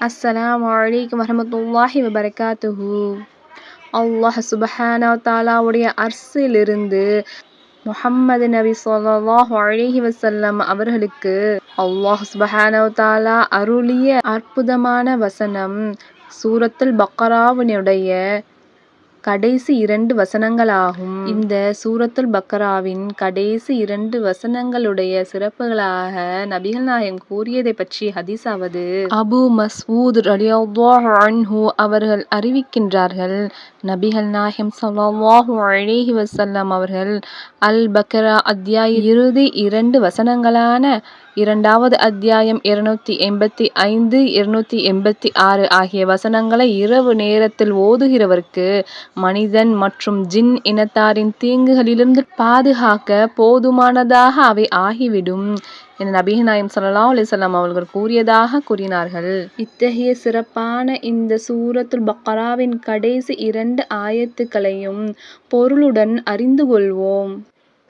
அஸ்ஸலாம் வலைக்கம் வரமத்துல்லாஹி வபரகாத்துஹு அல்லாஹ் சுபஹானா தாலாவுடைய அர்ஸிலிருந்து முஹம்மது நபி சொல்லாஹ் அழகி வசல்லம் அவர்களுக்கு அல்லாஹ் சுபஹானா தாலா அருளிய அற்புதமான வசனம். சூரத்தில் பக்கராவினுடைய கடைசி இரண்டு வசனங்களாகும். இந்த சூரத்துல் பக்கராவின் கடைசி இரண்டு வசனங்களுடைய சிறப்புகளாக நபிகள் நாயகம் கூறியதை பற்றி ஹதீஸாவது அபு மஸ்வூத் அன்ஹு அவர்கள் அறிவிக்கின்றார்கள் நபிகள் நாயகம் ஸல்லல்லாஹு அலைஹி அவர்கள் அல் பக்ரா அத்தியாய இறுதி இரண்டு வசனங்களான இரண்டாவது அத்தியாயம் இருநூத்தி எண்பத்தி ஐந்து இருநூத்தி எண்பத்தி ஆறு ஆகிய வசனங்களை இரவு நேரத்தில் ஓதுகிறவர்க்கு மனிதன் மற்றும் ஜின் இனத்தாரின் தீங்குகளிலிருந்து பாதுகாக்க போதுமானதாக அவை ஆகிவிடும் என நபிகள் நாயம் அலிசல்லாம் அவர்கள் கூறியதாக கூறினார்கள். இத்தகைய சிறப்பான இந்த சூரத்துல் பக்கராவின் கடைசி இரண்டு ஆயத்துக்களையும் பொருளுடன் அறிந்து கொள்வோம்.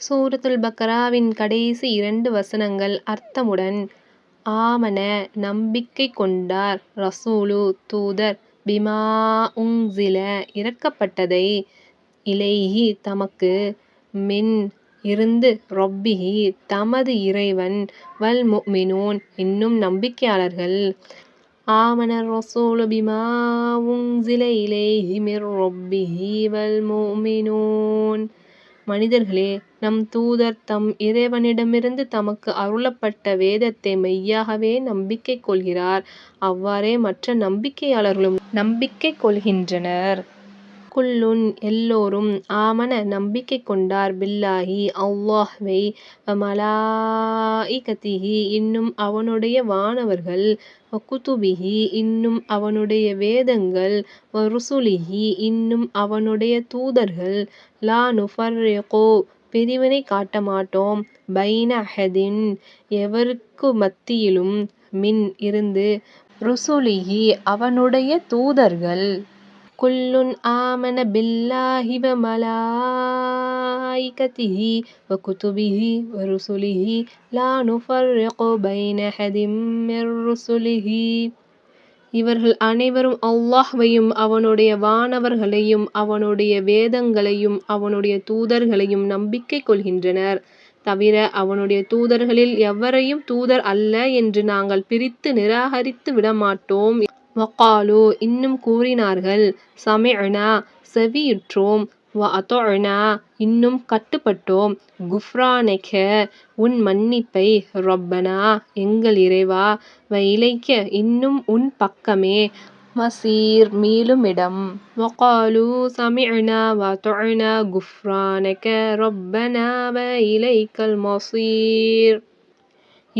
சூரத்துல் பக்கராவின் கடைசி இரண்டு வசனங்கள் அர்த்தமுடன் ஆமன நம்பிக்கை கொண்டார் ரசூலு தூதர் பிமா உங்சில இறக்கப்பட்டதை இலைஹி தமக்கு மின் இருந்து ரொப்பிஹி தமது இறைவன் வல் மினோன் இன்னும் நம்பிக்கையாளர்கள் ஆமன ரசூலு பிமா உங்சில இலைஹி மிர் ரொப்பிஹி வல் மினோன் மனிதர்களே நம் தூதர் தம் இறைவனிடமிருந்து தமக்கு அருளப்பட்ட வேதத்தை மெய்யாகவே நம்பிக்கை கொள்கிறார். அவ்வாறே மற்ற நம்பிக்கையாளர்களும் நம்பிக்கை கொள்கின்றனர். குல்லுன் எல்லோரும் ஆமன நம்பிக்கை கொண்டார் பில்லாஹி அல்லாஹ்வை மலாஇகத்திஹி இன்னும் அவனுடைய வானவர்கள். குத்துபிஹி இன்னும் அவனுடைய வேதங்கள். ருசுலிஹி இன்னும் அவனுடைய தூதர்கள். லா நுஃபர்ரிகோ பிரிவினை காட்ட மாட்டோம். பைன அஹதின் எவருக்கு மத்தியிலும் மின் இருந்து. ருசுலிஹி அவனுடைய தூதர்கள். குல்லுன் ஆமன பில்லாஹி வ மலாயிகத்திஹி வ குதுபிஹி வ ருசுலிஹி. லா நுஃபர்ரிகு பைன அஹதின் மிர் ருசுலிஹி. இவர்கள் அனைவரும் அல்லாஹ்வையும் அவனுடைய வானவர்களையும் அவனுடைய வேதங்களையும் அவனுடைய தூதர்களையும் நம்பிக்கை கொள்கின்றனர். தவிர அவனுடைய தூதர்களில் எவரையும் தூதர் அல்ல என்று நாங்கள் பிரித்து நிராகரித்து விடமாட்டோம். வக்காலு இன்னும் கூறினார்கள் சமிஅனா செவியுற்றோம் வ அதொஅனா இன்னும் கட்டுப்பட்டோம் குஃப்ரானெக உன் மன்னிப்பை ரொப்பனா எங்கள் இறைவா வ இலைக்க இன்னும் உன் பக்கமே மசீர் மீளுமிடம் வகாலு சமிஅனா வ அதொஅனா குஃப்ரானெக ரொப்பனா வ இலைக்கல் மசீர்.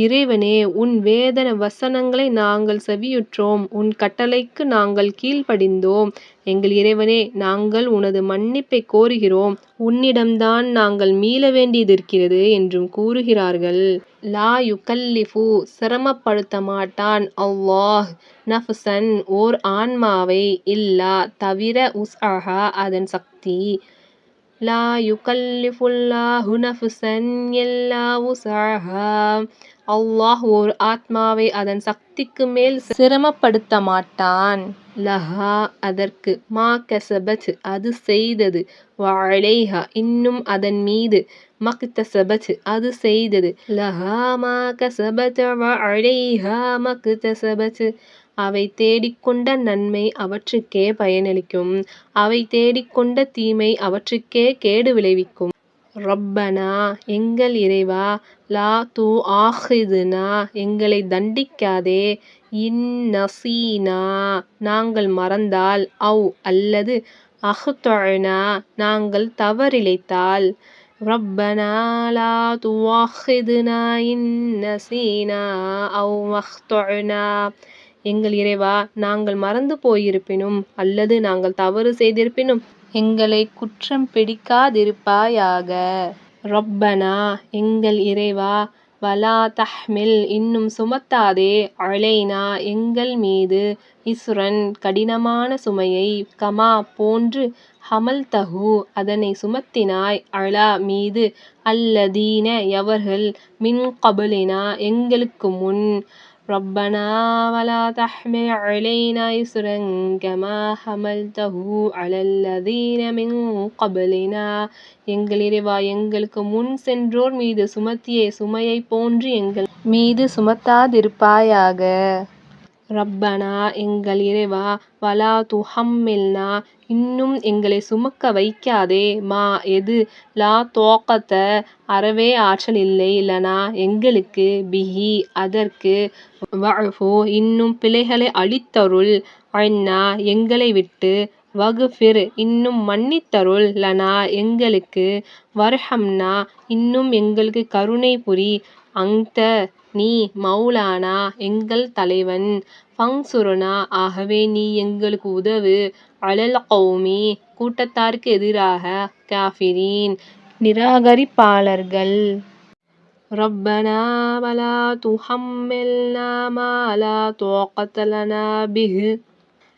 இறைவனே உன் வேதன வசனங்களை நாங்கள் செவியுற்றோம். உன் கட்டளைக்கு நாங்கள் கீழ்ப்படிந்தோம். எங்கள் இறைவனே நாங்கள் உனது மன்னிப்பை கோருகிறோம். உன்னிடம்தான் நாங்கள் மீள வேண்டியதிருக்கிறது என்றும் கூறுகிறார்கள். லா யுகல்லிஃபு சிரமப்படுத்த மாட்டான் அல்லாஹ். நஃப்சன் ஓர் ஆன்மாவை இல்லா தவிர உஸ்அஹா அதன் சக்தி. லா யுகல்லிஃபுல்லாஹு நஃப்சன் எல்லா உஸ்அஹா. அல்லாஹ் ஓர் ஆத்மாவை அதன் சக்திக்கு மேல் சிரமப்படுத்த மாட்டான். லஹா அதற்கு மா கசபத் அது செய்தது. வ இன்னும் அதன் மீது மக்தஸபத் அது செய்தது. லஹா மா கசபத் வ அலைஹா மக்தஸபத் அவை தேடிக்கொண்ட நன்மை அவற்றுக்கே பயனளிக்கும். அவை தேடிக்கொண்ட தீமை அவற்றுக்கே கேடு விளைவிக்கும். ரப்பனா எங்கள் இறைவா லா தூ ஆஹிதுனா எங்களை தண்டிக்காதே இன் நசீனா நாங்கள் மறந்தால் அவ் அல்லது அஹ்தொழனா நாங்கள் தவறிழைத்தால். ரப்பனா லா துஆஹிதுனா இன் நசீனா அவ் அஹ்தொழனா. எங்கள் இறைவா நாங்கள் மறந்து போயிருப்பினும் அல்லது நாங்கள் தவறு செய்திருப்பினும் எங்களை குற்றம் பிடிக்காதிருப்பாயாக. ரப்பனா எங்கள் இறைவா வலா தஹ்மில் இன்னும் சுமத்தாதே. அலைனா எங்கள் மீது இஸ்ரன் கடினமான சுமையை கமா போன்று ஹமல்தஹு அதனை சுமத்தினாய். அலா மீது அல்லதீன எவர்கள் மின் கபலினா எங்களுக்கு முன் ربنا ولا تحمل علينا إصرا كما حملته على الذين من قبلنا எங்கள் இறைவா எங்களுக்கு முன் சென்றோர் மீது சுமத்திய சுமையைப் போன்று எங்கள் மீது சுமத்தாதிருப்பாயாக ரப்பனா எங்கள் இறைவா வலா துஹம்மில்னா இன்னும் எங்களை சுமக்க வைக்காதே மா எது? லா தோக்கத்த அறவே ஆற்றல் இல்லை லனா எங்களுக்கு பிஹி அதற்கு வஃபு இன்னும் பிழைகளை அழித்தருள் அண்ணா எங்களை விட்டு வகுஃபிர் இன்னும் மன்னித்தருள் லனா எங்களுக்கு வர்ஹம்னா இன்னும் எங்களுக்கு கருணை புரி அங்த நீ மௌலானா எங்கள் தலைவன் ஃபன்சுர்னா ஆகவே நீ எங்களுக்கு உதவு அலல் கௌமி கூட்டத்தாருக்கு எதிராக காஃபிரீன் நிராகரிப்பாளர்கள் ربنا ولا تحملنا ما لا طاقة لنا به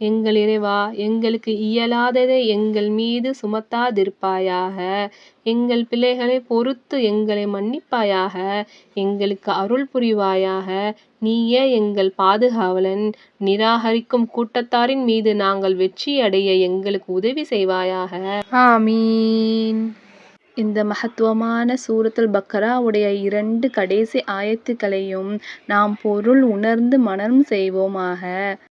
எங்கள் இறைவா எங்களுக்கு இயலாததை எங்கள் மீது சுமத்தாதிருப்பாயாக. எங்கள் பிள்ளைகளை பொறுத்து எங்களை மன்னிப்பாயாக. எங்களுக்கு அருள் புரிவாயாக. நீயே எங்கள் பாதுகாவலன். நிராகரிக்கும் கூட்டத்தாரின் மீது நாங்கள் வெற்றி அடைய எங்களுக்கு உதவி செய்வாயாக. ஆமீன். இந்த மகத்துவமான சூரத்துல் பக்கராவுடைய இரண்டு கடைசி ஆயத்துக்களையும் நாம் பொருள் உணர்ந்து மனம் செய்வோமாக.